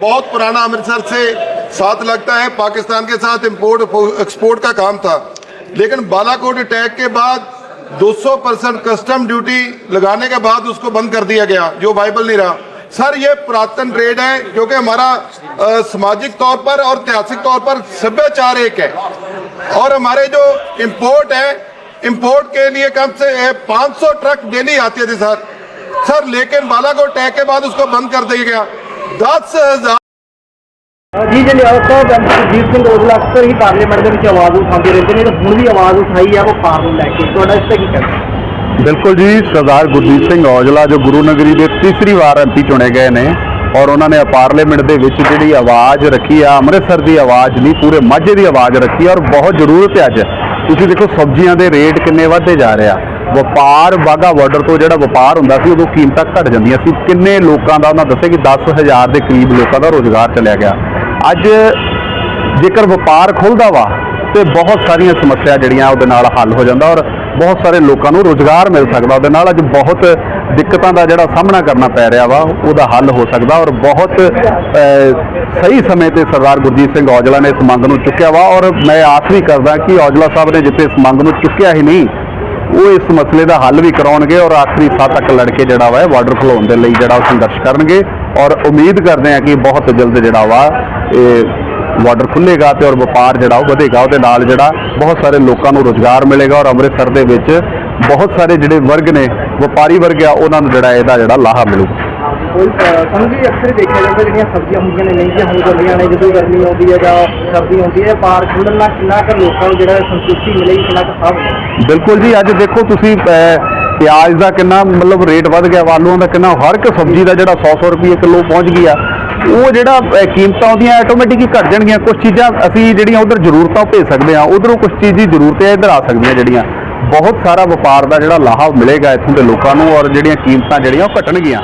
बहुत पुराना अमृतसर से साथ लगता है, पाकिस्तान के साथ इम्पोर्ट एक्सपोर्ट का काम था। लेकिन बालाकोट अटैक के बाद 200 परसेंट कस्टम ड्यूटी लगाने के बाद उसको बंद कर दिया गया, जो वाइबल नहीं रहा। सर, ये पुरातन ट्रेड है, क्योंकि हमारा सामाजिक तौर पर और ऐतिहासिक तौर पर सभ्याचार एक है। और हमारे जो इम्पोर्ट है इम्पोर्ट के लिए कम से 500 ट्रक डेली आते थे सर। सर, लेकिन बालाकोट अटैक के बाद उसको बंद कर दिया गया। 10000 ਜੀ ਜਲਿਆਲ ਸਾਹਿਬ ਅੰਤਰਜੀਤ ਸਿੰਘ ਔਜਲਾ ਅਕਸਰ ਹੀ ਪਾਰਲੀਮੈਂਟ ਦੇ ਵਿੱਚ ਆਵਾਜ਼ ਉਠਾਉਂਦੇ ਰਹਿੰਦੇ ਨੇ ਤੇ ਹੁਣ ਵੀ ਆਵਾਜ਼ ਉਠਾਈ ਆ ਉਹ ਪਾਰ ਨੂੰ ਲੈ ਕੇ। ਤੁਹਾਡਾ ਇਸ ਤੇ ਕੀ ਕਹਿਣਾ? ਬਿਲਕੁਲ ਜੀ ਸਰਦਾਰ ਗੁਰਦੀਪ ਸਿੰਘ ਔਜਲਾ ਜੋ ਗੁਰੂ ਨਗਰੀ ਦੇ ਤੀਸਰੀ ਵਾਰ ਐਮਪੀ ਚੁਣੇ ਗਏ ਨੇ ਔਰ ਉਹਨਾਂ ਨੇ ਪਾਰਲੀਮੈਂਟ ਦੇ ਵਿੱਚ ਜਿਹੜੀ ਆਵਾਜ਼ ਰੱਖੀ ਆ ਅੰਮ੍ਰਿਤਸਰ ਦੀ ਆਵਾਜ਼ ਨਹੀਂ ਪੂਰੇ ਮਾਝੇ ਦੀ ਆਵਾਜ਼ ਰੱਖੀ ਔਰ ਬਹੁਤ ਜ਼ਰੂਰਤ ਹੈ ਅੱਜ ਤੁਸੀਂ ਦੇਖੋ ਸਬਜ਼ੀਆਂ ਦੇ ਰੇਟ ਕਿੰਨੇ ਵਧਦੇ ਜਾ ਰਹੇ ਆ। ਵਪਾਰ ਵਾਗਾ ਬਾਰਡਰ ਤੋਂ ਜਿਹੜਾ ਵਪਾਰ ਹੁੰਦਾ ਸੀ, ਉਦੋਂ ਕੀਮਤਾਂ ਘਟ ਜਾਂਦੀਆਂ ਸੀ। ਕਿੰਨੇ ਲੋਕਾਂ ਦਾ ਉਹਨਾਂ ਦੱਸਿਆ ਕਿ 10000 ਦੇ ਕਰੀਬ ਲੋਕਾਂ ਦਾ ਰੋਜ਼ਗਾਰ ਚਲਿਆ ਗਿਆ। ਅੱਜ ਜੇਕਰ ਵਪਾਰ ਖੁੱਲਦਾ ਵਾ, ਤੇ ਬਹੁਤ ਸਾਰੀਆਂ ਸਮੱਸਿਆ ਜਿਹੜੀਆਂ ਉਹਦੇ ਨਾਲ ਹੱਲ ਹੋ ਜਾਂਦਾ। ਔਰ ਬਹੁਤ ਸਾਰੇ ਲੋਕਾਂ ਨੂੰ ਰੋਜ਼ਗਾਰ ਮਿਲ ਸਕਦਾ, ਉਹਦੇ ਨਾਲ ਅੱਜ ਬਹੁਤ ਦਿੱਕਤਾਂ ਦਾ ਜਿਹੜਾ ਸਾਹਮਣਾ ਕਰਨਾ ਪੈ ਰਿਹਾ ਵਾ, ਉਹਦਾ ਹੱਲ ਹੋ ਸਕਦਾ ਔਰ ਬਹੁਤ ਸਹੀ ਸਮੇਂ ਤੇ ਸਰਦਾਰ ਗੁਰਜੀਤ ਸਿੰਘ ਔਜਲਾ ਨੇ ਇਸ ਮੰਗ ਨੂੰ ਚੁੱਕਿਆ ਵਾ ਔਰ ਮੈਂ ਆਸ ਵੀ ਕਰਦਾ ਕਿ ਔਜਲਾ ਸਾਹਿਬ ਨੇ ਜਿੱਥੇ ਇਸ ਮੰਗ ਨੂੰ ਚੁੱਕਿਆ ਹੀ ਨਹੀਂ, ਉਹ ਇਸ ਮਸਲੇ ਦਾ ਹੱਲ ਵੀ ਕਰਾਉਣਗੇ ਔਰ ਆਖਰੀ ਸਾਹ ਤੱਕ ਲੜ ਕੇ ਜਿਹੜਾ ਵਾ ਬਾਰਡਰ ਖਲੋਣ ਦੇ ਲਈ ਜਿਹੜਾ ਉਹ ਸੰਘਰਸ਼ ਕਰਨਗੇ ਔਰ ਉਮੀਦ ਕਰਦੇ ਆ ਕਿ ਬਹੁਤ ਜਲਦ ਜਿਹੜਾ ਵਾ ਇਹ ਬਾਰਡਰ ਖੁੱਲੇਗਾ ਤੇ ਔਰ ਵਪਾਰ ਜਿਹੜਾ ਉਹ ਵਧੇਗਾ। ਉਹਦੇ ਨਾਲ ਜਿਹੜਾ ਬਹੁਤ ਸਾਰੇ ਲੋਕਾਂ ਨੂੰ ਰੋਜ਼ਗਾਰ ਮਿਲੇਗਾ ਔਰ ਅੰਮ੍ਰਿਤਸਰ ਦੇ ਵਿੱਚ ਬਹੁਤ ਸਾਰੇ ਜਿਹੜੇ ਵਰਗ ਨੇ ਵਪਾਰੀ ਵਰਗ ਆ ਉਹਨਾਂ ਨੂੰ ਜਿਹੜਾ ਇਹਦਾ ਜਿਹੜਾ ਲਾਹਾ ਮਿਲੂਗਾ। ਕੋਈ ਸਾਨੂੰ ਵੀ ਅਕਸਰ ਹੀ ਦੇਖਿਆ ਜਾਂਦਾ ਜਿਹੜੀਆਂ ਸਬਜ਼ੀਆਂ ਹੁੰਦੀਆਂ ਨੇ ਮਹਿੰਗੀਆਂ ਹੋ ਜਾਂਦੀਆਂ ਨੇ ਜਦੋਂ ਗਰਮੀ ਆਉਂਦੀ ਹੈ ਜਾਂ ਸਰਦੀ ਆਉਂਦੀ ਹੈ ਪਾਰ ਖੁੱਲਣ ਨਾਲ ਕਿੰਨਾ ਕੁ ਲੋਕਾਂ ਨੂੰ ਜਿਹੜਾ ਸੰਤੁਸ਼ਟੀ ਮਿਲੇਗੀ ਕਿੰਨਾ ਕੁ ਸਾਹ ਬਿਲਕੁਲ ਜੀ ਅੱਜ ਦੇਖੋ ਤੁਸੀਂ ਪਿਆਜ਼ ਦਾ ਕਿੰਨਾ ਮਤਲਬ ਰੇਟ ਵੱਧ ਗਿਆ ਵਾ, ਆਲੂਆਂ ਦਾ ਕਿੰਨਾ ਹਰ ਇੱਕ ਸਬਜ਼ੀ ਦਾ ਜਿਹੜਾ 100-100 ਰੁਪਏ ਕਿਲੋ ਪਹੁੰਚ ਗਿਆ ਉਹ ਜਿਹੜਾ ਅਹ, ਕੀਮਤਾਂ ਉਹਦੀਆਂ ਆਟੋਮੈਟਿਕ ਹੀ ਘਟ ਜਾਣਗੀਆਂ। ਕੁਝ ਚੀਜ਼ਾਂ ਅਸੀਂ ਜਿਹੜੀਆਂ ਉਧਰ ਜ਼ਰੂਰਤਾਂ ਭੇਜ ਸਕਦੇ ਹਾਂ ਉਧਰੋਂ ਕੁਝ ਚੀਜ਼ ਦੀ ਜ਼ਰੂਰਤ ਹੈ ਇੱਧਰ ਆ ਸਕਦੀਆਂ ਜਿਹੜੀਆਂ। ਬਹੁਤ ਸਾਰਾ ਵਪਾਰ ਦਾ ਜਿਹੜਾ ਲਾਹਾ ਮਿਲੇਗਾ ਇੱਥੋਂ ਦੇ ਲੋਕਾਂ ਨੂੰ ਔਰ ਜਿਹੜੀਆਂ ਕੀਮਤਾਂ ਜਿਹੜੀਆਂ ਉਹ ਘਟਣਗੀਆਂ।